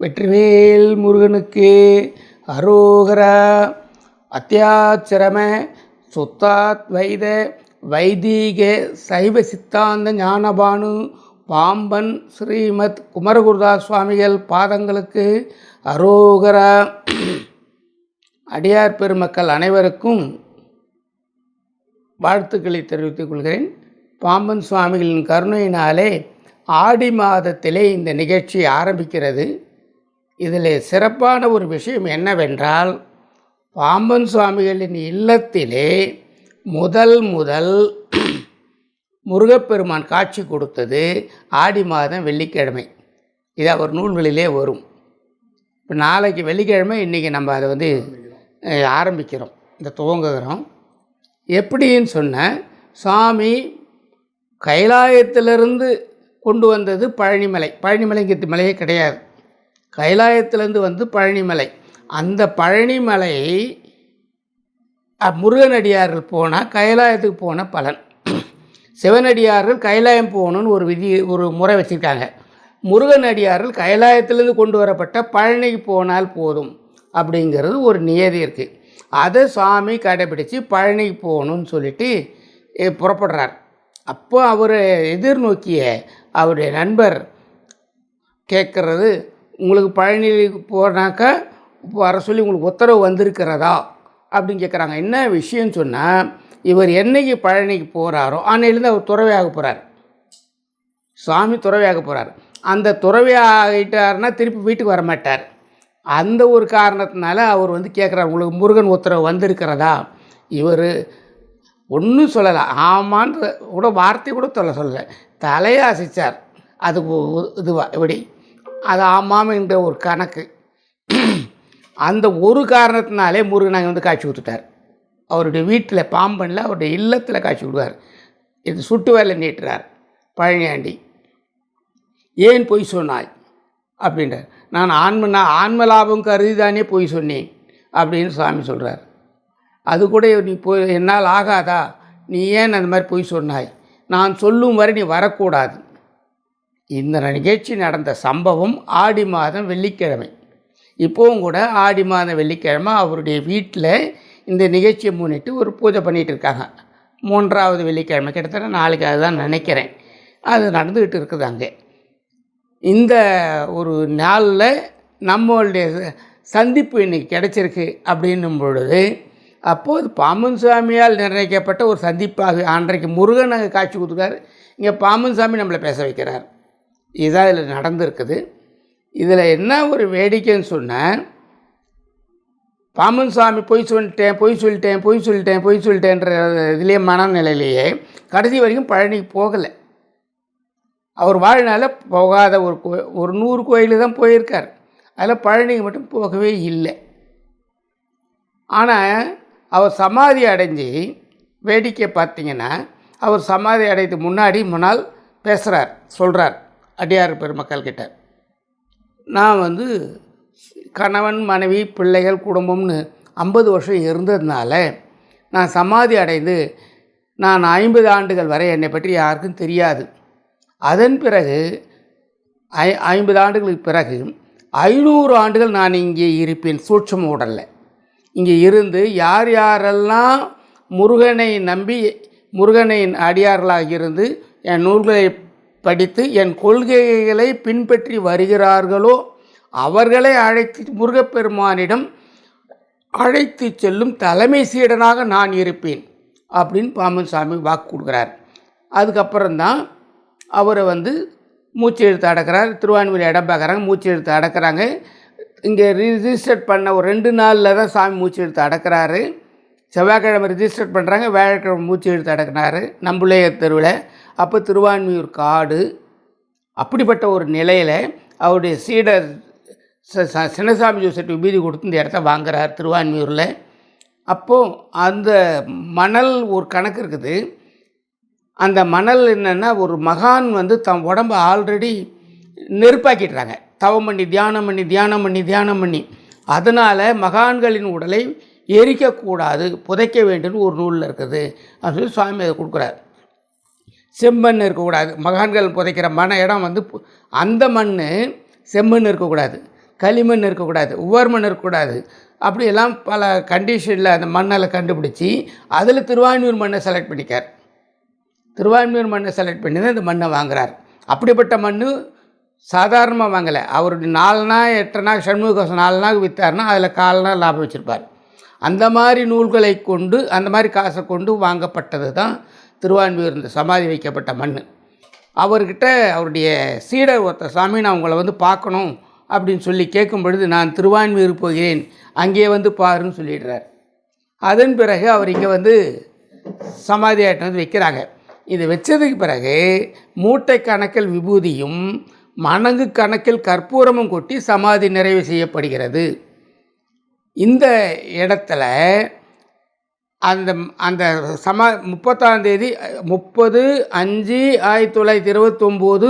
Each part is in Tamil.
வெற்றிவேல் முருகனுக்கு. அரோகரா அத்தியாச்சிரம சுத்தாத்வைத வைதீக சைவ சித்தாந்த ஞானபானு பாம்பன் ஸ்ரீமத் குமரகுருதாஸ் சுவாமிகள் பாதங்களுக்கு அரோகரா. அடியார் பெருமக்கள் அனைவருக்கும் வாழ்த்துக்களை தெரிவித்துக் கொள்கிறேன். பாம்பன் சுவாமிகளின் கருணையினாலே ஆடி மாதத்திலே இந்த நிகழ்ச்சி ஆரம்பிக்கிறது. இதில் சிறப்பான ஒரு விஷயம் என்னவென்றால் பாம்பன் சுவாமிகளின் இல்லத்திலே முதல் முதல் முருகப்பெருமான் காட்சி கொடுத்தது ஆடி மாதம் வெள்ளிக்கிழமை. இது அவர் நூல்களிலே வரும். இப்போ நாளைக்கு வெள்ளிக்கிழமை இன்றைக்கி நம்ம அதை வந்து ஆரம்பிக்கிறோம். இந்த துவங்குகிறோம். எப்படின்னு சொன்ன சாமி கைலாயத்திலிருந்து கொண்டு வந்தது பழனிமலை. பழனிமலைங்கிறது மலையே கிடையாது. கைலாயத்திலேருந்து வந்து பழனிமலை. அந்த பழனிமலை முருகனடியார்கள் போனால் கைலாயத்துக்கு போன பலன். சிவனடியார்கள் கைலாயம் போகணும்னு ஒரு விதி ஒரு முறை வச்சுருக்காங்க. முருகனடியார்கள் கைலாயத்திலேருந்து கொண்டு வரப்பட்ட பழனிக்கு போனால் போதும் அப்படிங்கிறது ஒரு நியதி இருக்குது அதை சாமி கடைபிடித்து பழனிக்கு போகணும்னு சொல்லிட்டு புறப்படுறார். அப்போ அவர் எதிர்நோக்கிய அவருடைய நண்பர் கேட்குறது உங்களுக்கு பழனிக்கு போனாக்கா வர சொல்லி உங்களுக்கு உத்தரவு வந்திருக்கிறதா அப்படின்னு கேட்குறாங்க என்ன விஷயம்னு சொன்னால் இவர் என்னைக்கு பழனிக்கு போகிறாரோ அன்னையிலேருந்து அவர் துறவையாக போகிறார் சுவாமி துறவையாக போகிறார் அந்த துறவையாகிட்டார்னா ஆகிட்டாருன்னா திருப்பி வீட்டுக்கு வர மாட்டார். அந்த ஒரு காரணத்தினால அவர் வந்து கேட்குறாரு உங்களுக்கு முருகன் உத்தரவு வந்திருக்கிறதா? இவர் ஒன்றும் சொல்லலை. ஆமான்ற கூட வார்த்தை கூட சொல்ல சொல்லலை. தலையை அசைச்சார். அது இதுவாக இப்படி அது ஆமாம் என்ற ஒரு கணக்கு. அந்த ஒரு காரணத்தினாலே முருகன் அங்கே வந்து காட்சி கொடுத்துட்டார். அவருடைய வீட்டில் பாம்பனில் அவருடைய இல்லத்தில் காட்சி விடுவார் இது சுட்டு வேலை நீட்டுறார் பழனியாண்டி. ஏன் பொய் சொன்னாய்? அப்படின்றார். நான் ஆன்மனா ஆன்ம லாபம் கருதி தானே பொய் சொன்னேன் அப்படின்னு சுவாமி சொல்கிறார் அது கூட நீ போய் என்னால் ஆகாதா? நீ ஏன் அந்த மாதிரி பொய் சொன்னாய்? நான் சொல்லும் வரை நீ வரக்கூடாது. இந்த நிகழ்ச்சி நடந்த சம்பவம் ஆடி மாதம் வெள்ளிக்கிழமை. இப்போவும் கூட ஆடி மாதம் வெள்ளிக்கிழமை அவருடைய வீட்டில் இந்த நிகழ்ச்சியை முன்னிட்டு ஒரு பூஜை பண்ணிகிட்டு இருக்காங்க. மூன்றாவது வெள்ளிக்கிழமை கிட்டத்தட்ட நாளைக்கு அதுதான் நினைக்கிறேன். அது நடந்துக்கிட்டு இருக்குது அங்கே. இந்த ஒரு நாளில் நம்மளுடைய சந்திப்பு இன்னைக்கு கிடச்சிருக்கு அப்படின்னும் பொழுது அப்போது பாமன் சுவாமியால் நிர்ணயிக்கப்பட்ட ஒரு சந்திப்பாக அன்றைக்கு முருகன் அங்கே காட்சி கொடுத்துருக்காரு. இங்கே பாமன் சாமி நம்மளை பேச வைக்கிறார். இதுதான் இதில் நடந்திருக்குது. இதில் என்ன ஒரு வேடிக்கைன்னு சொன்னால் பாம்பன் சாமி பொய் சொல்லிட்டேன் பொய் சொல்லிட்டேன் பொய் சொல்லிட்டேன் பொய் சொல்லிட்டேன்ற இதுலேயே மனநிலையிலேயே கடைசி வரைக்கும் பழனிக்கு போகலை. அவர் வாழ்நாள போகாத ஒரு கோ ஒரு நூறு கோயிலு தான் போயிருக்கார். அதில் பழனிக்கு மட்டும் போகவே இல்லை. ஆனால் அவர் சமாதி அடைஞ்சு வேடிக்கை பார்த்தீங்கன்னா அவர் சமாதி அடைத்து முன்னாடி முன்னால் பேசுகிறார் சொல்கிறார் அடியார் பெருமக்கள் கிட்ட. நான் வந்து கணவன் மனைவி பிள்ளைகள் குடும்பம்னு ஐம்பது வருஷம் இருந்ததுனால நான் சமாதி அடைந்து நான் ஐம்பது ஆண்டுகள் வரை என்னை பற்றி யாருக்கும் தெரியாது. அதன் பிறகு ஐ ஐம்பது ஆண்டுகளுக்கு பிறகு ஐநூறு ஆண்டுகள் நான் இங்கே இருப்பேன் சூட்சம உடலில். இங்கே இருந்து யார் யாரெல்லாம் முருகனை நம்பி முருகனின் அடியார்களாக இருந்து என் நூல்களை படித்து என் கொள்கைகளை பின்பற்றி வருகிறார்களோ அவர்களை அழைத்து முருகப்பெருமானிடம் அழைத்து செல்லும் தலைமை சீடனாக நான் இருப்பேன் அப்படின்னு பாமன் சாமி வாக்கு கொடுக்குறார். அதுக்கப்புறம்தான் அவரை வந்து மூச்சு எழுத்து அடக்கிறார். திருவான்மூரி இடம் பார்க்குறாங்க மூச்சு எழுத்து அடக்கிறாங்க. இங்கே ரிஜிஸ்டர் பண்ண ஒரு ரெண்டு நாளில் தான் சாமி மூச்சு எழுத்து அடக்கிறாரு. செவ்வாய்க்கிழமை ரிஜிஸ்டர் பண்ணுறாங்க வியாழக்கிழமை மூச்சு எழுத்து அடக்கினார். நம்புளையர் தெருவில் அப்போ திருவான்மியூர் காடு அப்படிப்பட்ட ஒரு நிலையில் அவருடைய சீடர் சின்னசாமி ஜோசட் விபீதி கொடுத்து இந்த இடத்த வாங்குறார் திருவான்மியூரில். அப்போது அந்த மணல் ஒரு கணக்கு இருக்குது. அந்த மணல் என்னென்னா ஒரு மகான் வந்து தம் உடம்ப ஆல்ரெடி நெருப்பாக்கிடுறாங்க. தவம் பண்ணி தியானம் பண்ணி தியானம் பண்ணி தியானம் பண்ணி. அதனால் மகான்களின் உடலை எரிக்கக்கூடாது புதைக்க வேண்டும்னு ஒரு நூலில் இருக்குது. அப்படின்னு சொல்லி சுவாமி அதை கொடுக்குறாரு. செம்மண் இருக்கக்கூடாது. மகான்கள் புதைக்கிற மன இடம் வந்து பு- அந்த மண் செம்மண் இருக்கக்கூடாது. களிமண் இருக்கக்கூடாது. உவர் மண் இருக்கக்கூடாது. அப்படியெல்லாம் பல கண்டிஷனில் அந்த மண்ணெல்லாம் கண்டுபிடிச்சி அதில் திருவான்மையூர் மண்ணை செலக்ட் பண்ணிக்கார். திருவான்மையூர் மண்ணை செலக்ட் பண்ணி தான் இந்த மண்ணை வாங்குகிறார் அப்படிப்பட்ட மண் சாதாரணமாக வாங்கலை. அவருடைய எட்டரை நாள் சண்முகச் நாலு நாள் விற்றாருன்னா அதில் கால் நாள் லாபம் வச்சுருப்பார். அந்த மாதிரி நூல்களை கொண்டு அந்த மாதிரி காசை கொண்டு வாங்கப்பட்டது தான் திருவான்மையூர் இந்த சமாதி வைக்கப்பட்ட மண் அவர்கிட்ட அவருடைய சீடர் ஒருத்த சாமி நான் உங்களை வந்து பார்க்கணும் அப்படின்னு சொல்லி கேட்கும் பொழுது நான் திருவான்மையூர் போகிறேன். அங்கே வந்து பாருன்னு சொல்லிடுறார். அதன் பிறகு அவர் இங்கே வந்து சமாதி ஆட்டம் வந்து வைக்கிறாங்க. இது வச்சதுக்கு பிறகு மூட்டை கணக்கில் விபூதியும் மணங்கு கணக்கில் கற்பூரமும் கொட்டி சமாதி நிறைவு செய்யப்படுகிறது. இந்த இடத்துல அந்த அந்த சமா முப்பத்தாந்தேதி முப்பது அஞ்சு ஆயிரத்தி தொள்ளாயிரத்தி இருபத்தொம்போது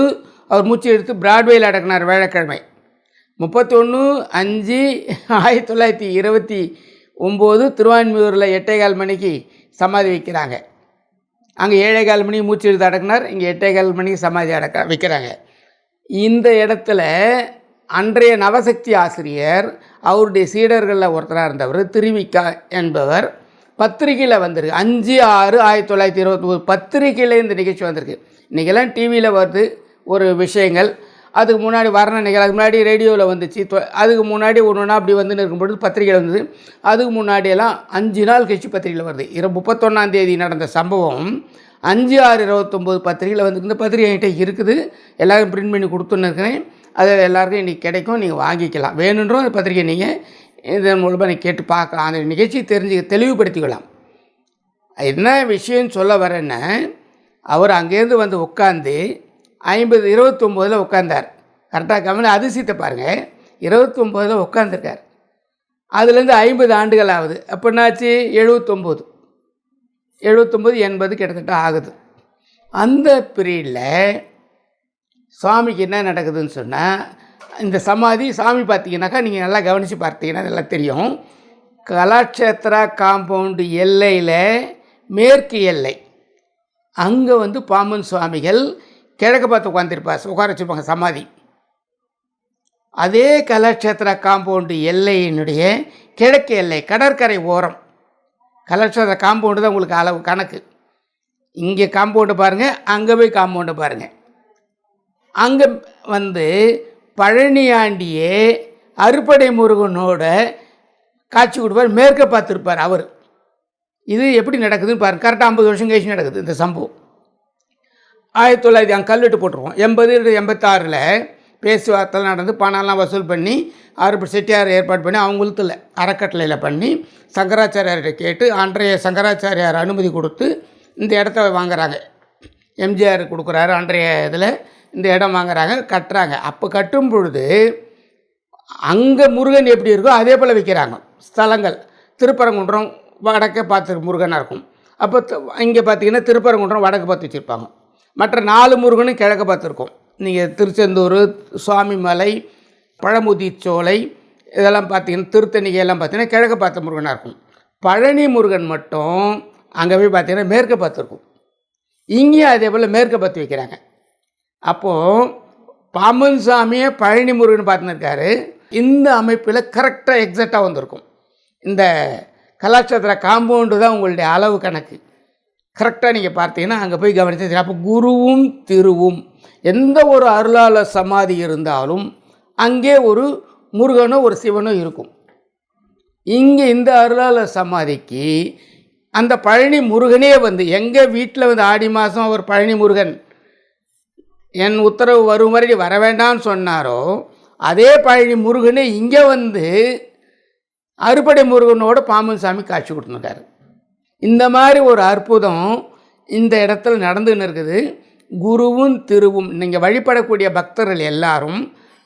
அவர் மூச்சு எடுத்து பிராட்வேயில் அடக்கினார் வேழக்கிழமை முப்பத்தொன்று அஞ்சு ஆயிரத்தி தொள்ளாயிரத்தி இருபத்தி ஒம்பது திருவான்மியூரில் எட்டேகால் மணிக்கு சமாதி வைக்கிறாங்க. அங்கே ஏழேகால் மணி மூச்சு எடுத்து அடக்கினார் இங்கே எட்டேகால் மணிக்கு சமாதி அடக்க வைக்கிறாங்க. இந்த இடத்துல அன்றைய நவசக்தி ஆசிரியர் அவருடைய சீடர்களில் ஒருத்தராக இருந்தவர் திருவிக்கா என்பவர் பத்திரிகையில் வந்திருக்கு. அஞ்சு ஆறு ஆயிரத்தி தொள்ளாயிரத்தி இருபத்தி பத்திரிகையில் இந்த நிகழ்ச்சி வந்திருக்கு. இன்றைக்கெல்லாம் டிவியில் வருது ஒரு விஷயங்கள். அதுக்கு முன்னாடி வர்ண நிகழ் அதுக்கு முன்னாடி ரேடியோவில் வந்துச்சு. அதுக்கு முன்னாடி ஒன்று ஒன்றா அப்படி வந்து இருக்கும்பொழுது பத்திரிகையில் வந்தது. அதுக்கு முன்னாடியெல்லாம் அஞ்சு நாள் கழிச்சு பத்திரிகையில் வருது. இரு முப்பத்தொன்னாம் தேதி நடந்த சம்பவம். அஞ்சு ஆறு இருபத்தொம்போது பத்திரிகையில் வந்து இந்த பத்திரிகை என்கிட்ட இருக்குது. எல்லோரும் பிரிண்ட் பண்ணி கொடுத்துன்னு இருக்கிறேன். அது எல்லாருக்கும் இன்றைக்கி கிடைக்கும். நீங்கள் வாங்கிக்கலாம். வேணுன்றோம் அந்த பத்திரிகை நீங்கள் இதன் மூலமாக நீங்கள் கேட்டு பார்க்கலாம். அந்த நிகழ்ச்சி தெரிஞ்சு தெளிவுபடுத்திக்கலாம் என்ன விஷயம் சொல்ல வரேன்னா அவர் அங்கேருந்து வந்து உட்காந்து ஐம்பது இருபத்தொம்போதில் உட்காந்தார் கரெக்டாக கவனம் அதிசயத்தை பாருங்கள் இருபத்தொம்போதில் உட்காந்துருக்கார் அதுலேருந்து ஐம்பது ஆண்டுகள் ஆகுது அப்போ என்னாச்சு? எழுபத்தொம்போது. எழுபத்தொம்போது எண்பது கிட்டத்தட்ட ஆகுது. அந்த பீரியடில் சுவாமிக்கு என்ன நடக்குதுன்னு சொன்னால் இந்த சமாதி சாமி பார்த்தீங்கன்னாக்கா நீங்கள் நல்லா கவனித்து பார்த்தீங்கன்னா நல்லா தெரியும். கலாட்சேத்ரா காம்பவுண்டு எல்லையில் மேற்கு எல்லை. அங்கே வந்து பாம்பன் சுவாமிகள் கிழக்கு பார்த்து உட்காந்துருப்பார் உட்கார வச்சுருப்பாங்க சமாதி. அதே கலாட்சேத்ரா காம்பவுண்டு எல்லையினுடைய கிழக்கு எல்லை கடற்கரை ஓரம். கலாட்சேத்ரா காம்பவுண்டு தான் உங்களுக்கு அளவு கணக்கு. இங்கே காம்பவுண்டு பாருங்கள் அங்கே போய் காம்பவுண்டு பாருங்கள் அங்கே வந்து பழனியாண்டியே அறுபடை முருகனோட காட்சி கொடுப்பார் மேற்க பார்த்துருப்பார் அவர். இது எப்படி நடக்குதுன்னு பாருங்கள் கரெக்டாக ஐம்பது வருஷம் கழிச்சு நடக்குது இந்த சம்பவம். ஆயிரத்தி தொள்ளாயிரத்தி அங்கே கல்வெட்டு போட்டிருக்கோம் எண்பது எண்பத்தாறில் பேச்சுவார்த்தை நடந்து பணம்லாம் வசூல் பண்ணி ஆறு செட்டியார் ஏற்பாடு பண்ணி அவங்களுத்துல அறக்கட்டளையில் பண்ணி சங்கராச்சாரியார்கிட்ட கேட்டு அன்றைய சங்கராச்சாரியார் அனுமதி கொடுத்து இந்த இடத்த வாங்குறாங்க. எம்ஜிஆர் கொடுக்குறாரு அன்றைய இதில். இந்த இடம் வாங்குறாங்க கட்டுறாங்க. அப்போ கட்டும் பொழுது அங்கே முருகன் எப்படி இருக்கோ அதே போல் வைக்கிறாங்க. ஸ்தலங்கள். திருப்பரங்குன்றம் வடக்கே பார்த்து முருகனாக இருக்கும். அப்போ இங்கே பார்த்தீங்கன்னா திருப்பரங்குன்றம் வடக்கு பார்த்து வச்சுருப்பாங்க. மற்ற நாலு முருகனும் கிழக்க பார்த்துருக்கோம் நீங்கள் திருச்செந்தூர் சுவாமிமலை பழமுதிச்சோலை இதெல்லாம் பார்த்தீங்கன்னா திருத்தணிகையெல்லாம் பார்த்திங்கன்னா பார்த்தீங்கன்னா கிழக்க பார்த்த முருகனாக இருக்கும். பழனி முருகன் மட்டும் அங்கே போய் பார்த்தீங்கன்னா மேற்க பார்த்துருக்கும் இங்கேயும் அதே போல் மேற்க பார்த்து வைக்கிறாங்க. அப்போது பாம்பன் சாமியை பழனி முருகன் பார்த்துன்னு இந்த அமைப்பில் கரெக்டாக எக்ஸாக்டாக வந்திருக்கும். இந்த கலாச்சார காம்பவுண்டு தான் உங்களுடைய அளவு கணக்கு. கரெக்டாக நீங்கள் பார்த்தீங்கன்னா அங்கே போய் கவனிச்சு அப்போ குருவும் திருவும் எந்த ஒரு அருளாளர் சமாதி இருந்தாலும் அங்கே ஒரு முருகனோ ஒரு சிவனோ இருக்கும். இங்கே இந்த அருளாளர் சமாதிக்கு அந்த பழனி முருகனே வந்து எங்கள் வீட்டில் வந்து ஆடி மாதம் அவர் பழனி முருகன் என் உத்தரவு வரும் வரை நீ வர வேண்டாம்னு சொன்னாரோ அதே பழனி முருகனே இங்கே வந்து அறுபடை முருகனோட பாம்பன் சாமி காட்சி கொடுத்துருக்காரு. இந்த மாதிரி ஒரு அற்புதம் இந்த இடத்துல நடந்துன்னு இருக்குது. குருவும் திருவும் நீங்கள் வழிபடக்கூடிய பக்தர்கள் எல்லாரும்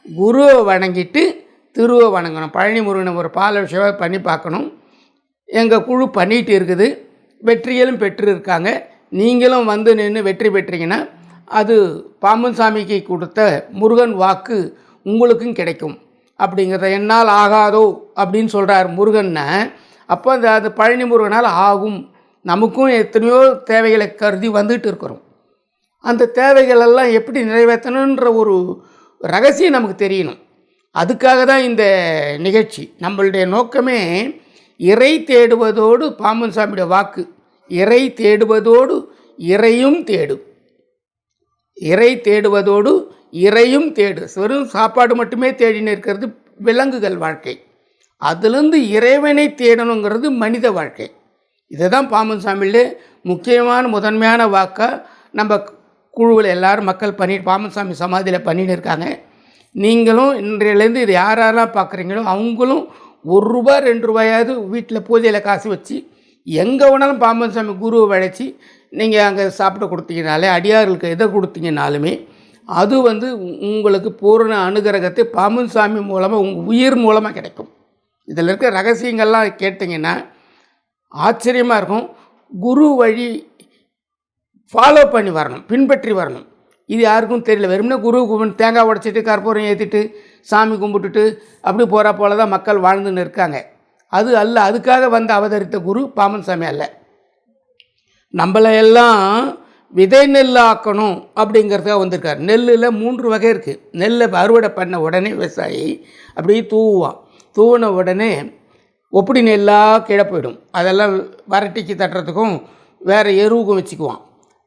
குருவை வணங்கிட்டு திருவை வணங்கணும். பழனி முருகனை ஒரு பால விஷயம் பண்ணி பார்க்கணும். எங்கள் குழு பண்ணிகிட்டு இருக்குது. வெற்றிகளும் பெற்று இருக்காங்க நீங்களும் வந்து நின்று வெற்றி பெற்றீங்கன்னா அது பாம்பன் சாமிக்கு கொடுத்த முருகன் வாக்கு உங்களுக்கும் கிடைக்கும். அப்படிங்கிறத என்னால் ஆகாதோ அப்படின்னு சொல்கிறார் முருகன்ன அப்போ அந்த அது பழனி முருகனால் ஆகும். நமக்கும் எத்தனையோ தேவைகளை கருதி வந்துட்டு இருக்கிறோம். அந்த தேவைகளெல்லாம் எப்படி நிறைவேற்றணுன்ற ஒரு ரகசியம் நமக்கு தெரியணும். அதுக்காக தான் இந்த நிகழ்ச்சி. நம்மளுடைய நோக்கமே இறை தேடுவதோடு பாம்பன் சாமியோட வாக்கு இறை தேடுவதோடு இறையும் தேடும். இறை தேடுவதோடு இறையும் தேடு. வெறும் சாப்பாடு மட்டுமே தேடின்னு இருக்கிறது விலங்குகள் வாழ்க்கை. அதுலேருந்து இறைவனை தேடணுங்கிறது மனித வாழ்க்கை. இதை தான் பாம்பன் சாமியில் முக்கியமான முதன்மையான வாக்காக நம்ம குழுவில் எல்லாரும் மக்கள் பண்ணி பாம்பன் சாமி சமாதியில் பண்ணின்னு இருக்காங்க. நீங்களும் இன்றையிலேருந்து இது யார் யாரெல்லாம் பார்க்குறீங்களோ அவங்களும் ஒரு ரூபா ரெண்டு ரூபாயாவது வீட்டில் பூஜையில் காசு வச்சு எங்கே வேணாலும் பாம்பன் சாமி குருவை வழைச்சி நீங்கள் அங்கே சாப்பிட கொடுத்தீங்கனாலே அடியார்களுக்கு எதை கொடுத்தீங்கனாலுமே அது வந்து உங்களுக்கு பூரண அனுகிரகத்தை பாமன் சாமி மூலமாக உங்கள் உயிர் மூலமாக கிடைக்கும். இதில் இருக்க ரகசியங்கள்லாம் கேட்டிங்கன்னா ஆச்சரியமாக இருக்கும். குரு வழி ஃபாலோ பண்ணி வரணும் பின்பற்றி வரணும். இது யாருக்கும் தெரியல. வெறும்னா குரு கும்பிட்டு தேங்காய் உடைச்சிட்டு கற்பூரம் ஏற்றிட்டு சாமி கும்பிட்டுட்டு அப்படி போகிற போல தான் மக்கள் வாழ்ந்துன்னு இருக்காங்க. அது அல்ல அதுக்காக வந்து அவதரித்த குரு பாமன் சாமி அல்ல. நம்மளை எல்லாம் விதை நெல்லாக்கணும் அப்படிங்கிறதுக்காக வந்திருக்கார். நெல்லில் மூன்று வகை இருக்குது நெல்லை அறுவடை பண்ண உடனே விவசாயி அப்படியே தூவுவான். தூவின உடனே ஒப்படி நெல்லாக கீழே போயிடும். அதெல்லாம் வரட்டிக்கு தட்டுறதுக்கும் வேறு எருவுக்கும் வச்சுக்குவான்.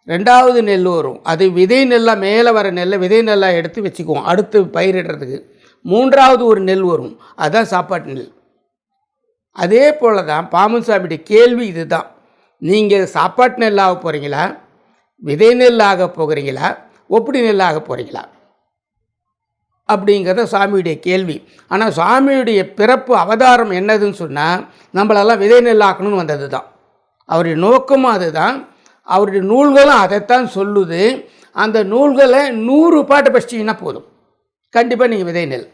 ரெண்டாவது நெல் வரும். அது விதை நெல்லாக மேலே வர நெல்லை விதை நெல்லாக எடுத்து வச்சுக்குவோம் அடுத்து பயிரிடுறதுக்கு மூன்றாவது ஒரு நெல் வரும். அதுதான் சாப்பாட்டு நெல். அதே போல் தான் பாமன் சாமியுடைய கேள்வி இதுதான். நீங்கள் சாப்பாட்டு நெல்லாக போகிறீங்களா விதை நெல்லாக போகிறீங்களா? ஒப்படி நெல்லாக போகிறீங்களா அப்படிங்கிறத சாமியுடைய கேள்வி. ஆனால் சாமியுடைய பிறப்பு அவதாரம் என்னதுன்னு சொன்னால் நம்மளெல்லாம் விதை நெல்லாக்கணும்னு வந்தது தான் அவருடைய நோக்கமும் அதுதான். அவருடைய நூல்களும் அதைத்தான் சொல்லுது. அந்த நூல்களை நூறு பாட்டு படிச்சிங்கன்னா போதும். கண்டிப்பாக நீங்கள் விதை நெல்.